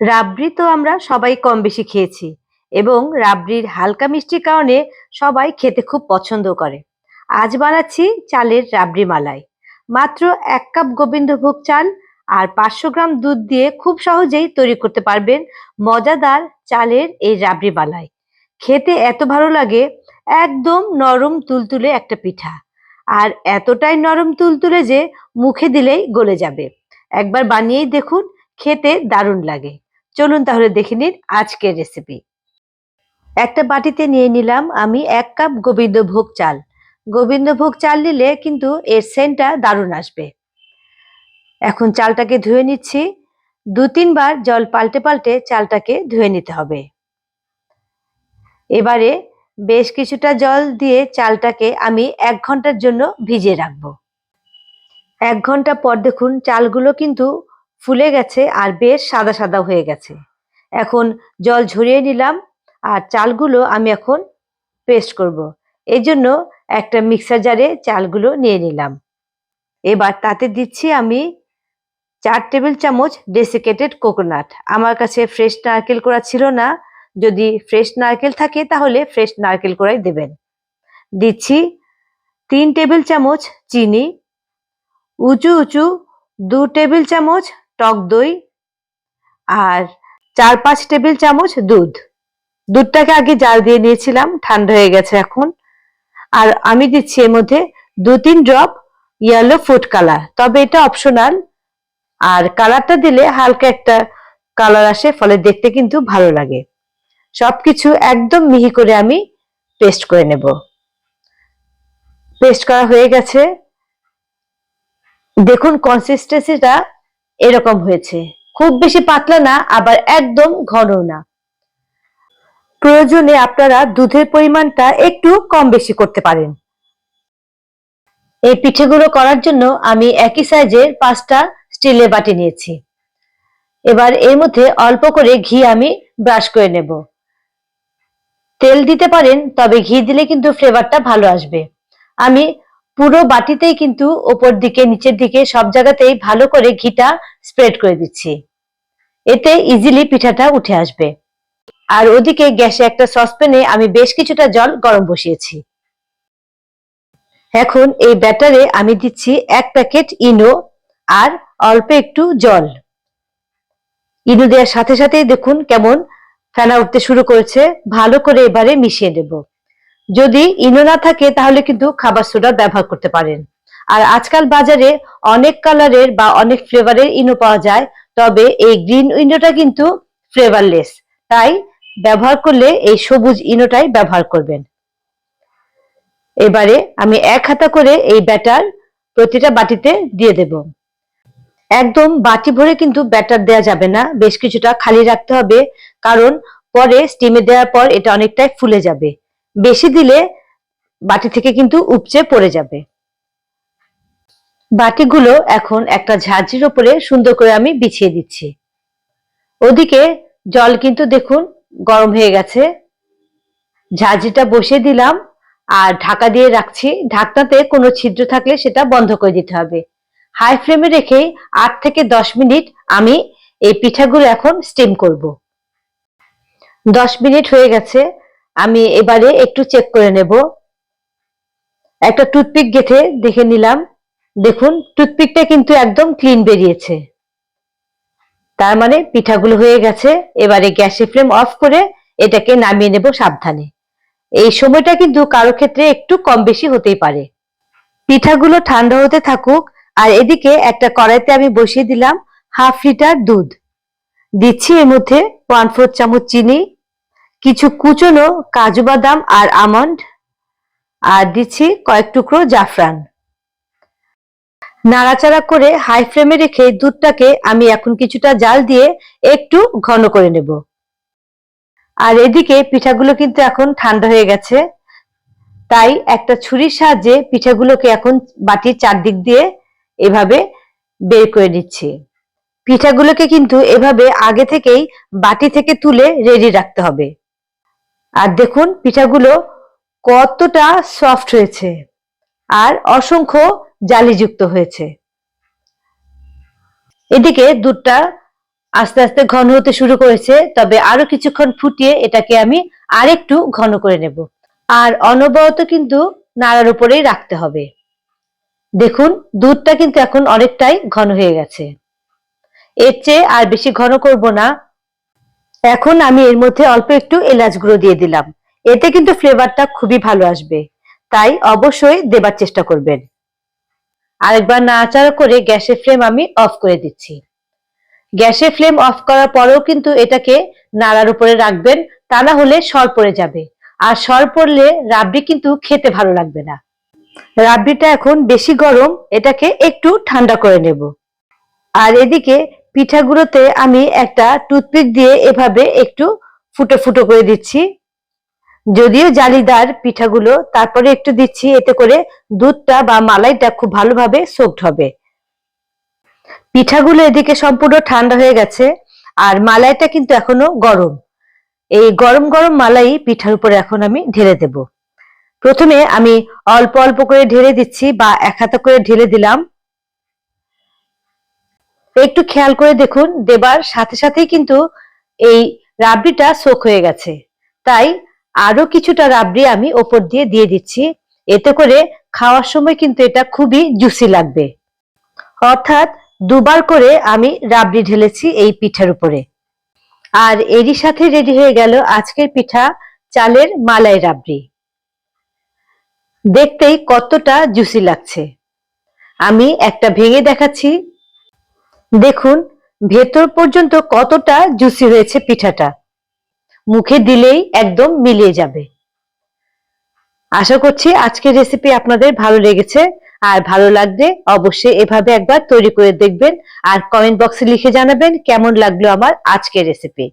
রাবড়ি তো আমরা সবাই কম বেশি খেয়েছি এবং রাবড়ির হালকা মিষ্টির কারণে সবাই খেতে খুব পছন্দ করে। আজ বানাচ্ছি চালের রাবড়ি মালাই। মাত্র এক কাপ গোবিন্দভোগ চাল আর পাঁচশো গ্রাম দুধ দিয়ে খুব সহজেই তৈরি করতে পারবেন মজাদার চালের এই রাবড়ি মালাই। খেতে এত ভালো লাগে, একদম নরম তুলতুলে একটা পিঠা। আর এতটাই নরম তুলতুলে যে মুখে দিলেই গলে যাবে। একবার বানিয়েই দেখুন, খেতে দারুণ লাগে। চলুন তাহলে দেখে নিন আজকের রেসিপি একটা বাটিতে নিয়ে নিলাম আমি এক কাপ গোবিন্দভোগ চাল। গোবিন্দভোগ চাল নিলে কিন্তু এর সেন্টটা দারুণ আসবে। এখন চালটাকে ধুয়ে নিচ্ছি। দু তিনবার জল পাল্টে পাল্টে চালটাকে ধুয়ে নিতে হবে। এবারে বেশ কিছুটা জল দিয়ে চালটাকে আমি এক ঘণ্টার জন্য ভিজিয়ে রাখব। এক ঘণ্টা পর দেখুন চালগুলো কিন্তু ফুলে গেছে আর বেশ সাদা সাদা হয়ে গেছে। এখন জল ঝরিয়ে নিলাম আর চালগুলো আমি এখন পেস্ট করব। এই জন্য একটা মিক্সার জারে চালগুলো নিয়ে নিলাম। এবার তাতে দিচ্ছি আমি চার টেবিল চামচ ডেসিকেটেড কোকোনাট আমার কাছে ফ্রেশ নারকেল করা ছিল না। যদি ফ্রেশ নারকেল থাকে তাহলে ফ্রেশ নারকেল করাই দেবেন। দিচ্ছি তিন টেবিল চামচ চিনি। উঁচু উঁচু দু টেবিল চামচ টক দই আর চার পাঁচ টেবিল চামচ দুধ। দুধটাকে আগে জাল দিয়ে নিয়েছিলাম, ঠান্ডা হয়ে গেছে এখন। আর আমি দিচ্ছি এর মধ্যে দু তিন ড্রপ ইয়েলো ফুড কালার তবে এটা অপশনাল আর কালারটা দিলে হালকা একটা কালার আসে, ফলে দেখতে কিন্তু ভালো লাগে। সবকিছু একদম মিহি করে আমি পেস্ট করে নেব। পেস্ট করা হয়ে গেছে। দেখুন কনসিস্টেন্সিটা এরকম হয়েছে। খুব বেশি পাতলা না, আবার একদম ঘন না। প্রয়োজনে আপনারা দুধের পরিমাণটা একটু কম বেশি করতে পারেন। এই পিঠেগুলো করার জন্য আমি একই সাইজের পাঁচটা স্টিলের বাটি নিয়েছি। এবার এর মধ্যে অল্প করে ঘি আমি ব্রাশ করে নেব। তেল দিতে পারেন, তবে ঘি দিলে কিন্তু ফ্লেভারটা ভালো আসবে। আমি পুরো বাটিতেই কিন্তু ওপর দিকে, নিচের দিকে সব জায়গাতেই ভালো করে ঘিটা স্প্রেড করে দিচ্ছি। এতে ইজিলি পিঠাটা উঠে আসবে। আর ওদিকে গ্যাসে একটা সসপ্যানে আমি বেশ কিছুটা জল গরম বসিয়েছি। এখন এই ব্যাটারে আমি দিচ্ছি এক প্যাকেট ইনো আর অল্প একটু জল। ইনো দেওয়ার সাথে সাথেই দেখুন কেমন ফেনা উঠতে শুরু করেছে। ভালো করে এবারে মিশিয়ে দেব যদি ইনো না থাকে, তাহলে কিন্তু খাবার সোডা ব্যবহার করতে পারেন। আর আজকাল বাজারে অনেক কালারের বা অনেক ফ্লেভারের ইনো পাওয়া যায়, তবে এই গ্রিন ইনোটা কিন্তু ফ্লেভারলেস। তাই ব্যবহার করলে এই সবুজ ইনোটাই ব্যবহার করবেন। এবারে আমি এক হাতা করে এই ব্যাটার প্রতিটা বাটিতে দিয়ে দেব। একদম বাটি ভরে কিন্তু ব্যাটার দেওয়া যাবে না, বেশ কিছুটা খালি রাখতে হবে, কারণ পরে স্টিমে দেওয়ার পর এটা অনেকটাই ফুলে যাবে। বেশি দিলে বাটি থেকে কিন্তু উপচে পড়ে যাবে। বাটিগুলো এখন একটা ঝাঁঝির ওপরে সুন্দর করে আমি বিছিয়ে দিচ্ছি। ওদিকে জল কিন্তু দেখুন গরম হয়ে গেছে। ঝাঁঝিটা বসিয়ে দিলাম আর ঢাকা দিয়ে রাখছি। ঢাকনাতে কোনো ছিদ্র থাকলে সেটা বন্ধ করে দিতে হবে। হাই ফ্লেমে রেখে আট থেকে দশ মিনিট আমি এই পিঠাগুলো এখন স্টিম করব। দশ মিনিট হয়ে গেছে। আমি এবারে একটু চেক করে নেব। একটা টুথপিক গেথে দেখে নিলাম। দেখুন টুথপিকটা কিন্তু একদম ক্লিন বেরিয়েছে। তার মানে পিঠাগুলো হয়ে গেছে। এবারে গ্যাসের ফ্লেম অফ করে এটাকে নামিয়ে নেব সাবধানে। এই সময়টা কিন্তু কারও ক্ষেত্রে একটু কম বেশি হতেই পারে। পিঠাগুলো ঠান্ডা হতে থাকুক, আর এদিকে একটা কড়াইতে আমি বসিয়ে দিলাম হাফ লিটার দুধ। দিচ্ছি এর মধ্যে ওয়ান ফোর চামচ চিনি কিছু কুচনো কাজু বাদাম আর আমন্ড, আর দিচ্ছি কয়েক টুকরো জাফরান। নাড়াচাড়া করে হাই ফ্লেমে রেখে দুধটাকে আমি এখন কিছুটা জাল দিয়ে একটু ঘন করে নেব। আর এদিকে পিঠাগুলো কিন্তু এখন ঠান্ডা হয়ে গেছে। তাই একটা ছুরির সাহায্যে পিঠাগুলোকে এখন বাটির চারদিক দিয়ে এভাবে বের করে নিচ্ছি। পিঠাগুলোকে কিন্তু এভাবে আগে থেকেই বাটি থেকে তুলে রেডি রাখতে হবে। আর দেখুন পিঠাগুলো কতটা সফট হয়েছে আর অসংখ্য জালিযুক্ত হয়েছে। এদিকে দুধটা আস্তে আস্তে ঘন হতে শুরু করেছে, তবে আরও কিছুক্ষণ ফুটিয়ে এটাকে আমি আরেকটু ঘন করে নেব। আর অনবরত কিন্তু নাড়ার উপরেই রাখতে হবে। দেখুন, দুধটা কিন্তু এখন অনেকটাই ঘন হয়ে গেছে। এর চেয়ে আর বেশি ঘন করব না এখন আমি এর মধ্যে অল্প একটু এলাচ গুঁড়ো দিয়ে দিলাম। এতে কিন্তু ফ্লেভারটা খুবই ভালো আসবে। তাই অবশ্যই দেবার চেষ্টা করবেন। আরেকবার নাড়াচাড়া করে গ্যাসের ফ্লেম আমি অফ করে দিচ্ছি। গ্যাসের ফ্লেম অফ করার পরেও কিন্তু এটাকে নাড়ার উপরে রাখবেন, তা না হলে সর পড়ে যাবে। আর সর পড়লে রাবড়ি কিন্তু খেতে ভালো লাগবে না। রাবড়িটা এখন বেশি গরম, এটাকে একটু ঠান্ডা করে নেব। আর এদিকে পিঠাগুলোতে আমি একটা টুথপিক দিয়ে এভাবে একটু ফুটো ফুটো করে দিচ্ছি। যদিও জালিদার পিঠাগুলো, তারপরে একটু দিচ্ছি, এতে করে দুধটা বা মালাইটা খুব ভালোভাবে সোকড হবে। পিঠাগুলো এদিকে সম্পূর্ণ ঠান্ডা হয়ে গেছে, আর মালাইটা কিন্তু এখনও গরম। এই গরম গরম মালাই পিঠার উপরে এখন আমি ঢেলে দেব। প্রথমে আমি অল্প অল্প করে ঢেলে দিচ্ছি বা এক হাতা করে ঢেলে দিলাম। একটু খেয়াল করে দেখুন, দেবার সাথে সাথেই কিন্তু এই রাবড়িটা সোক হয়ে গেছে। তাই আরও কিছুটা রাবড়ি আমি ওপর দিয়ে দিয়ে দিচ্ছি। এতে করে খাওয়ার সময় কিন্তু এটা খুবই জুসি লাগবে। অর্থাৎ দুবার করে আমি রাবড়ি ঢেলেছি এই পিঠার উপরে। আর এরই সাথে রেডি হয়ে গেল আজকের পিঠা চালের মালাই রাবড়ি। দেখতেই কতটা জুসি লাগছে। আমি একটা ভেঙে দেখাচ্ছি। দেখুন, ভেতর পর্যন্ত কতটা জুসি হয়েছে পিঠাটা। মুখে দিলেই একদম মিলিয়ে যাবে। আশা করছি আজকের রেসিপি আপনাদের ভালো লেগেছে। আর ভালো লাগলে অবশ্যই এভাবে একবার তৈরি করে দেখবেন। আর কমেন্ট বক্সে লিখে জানাবেন কেমন লাগল আমার আজকের রেসিপি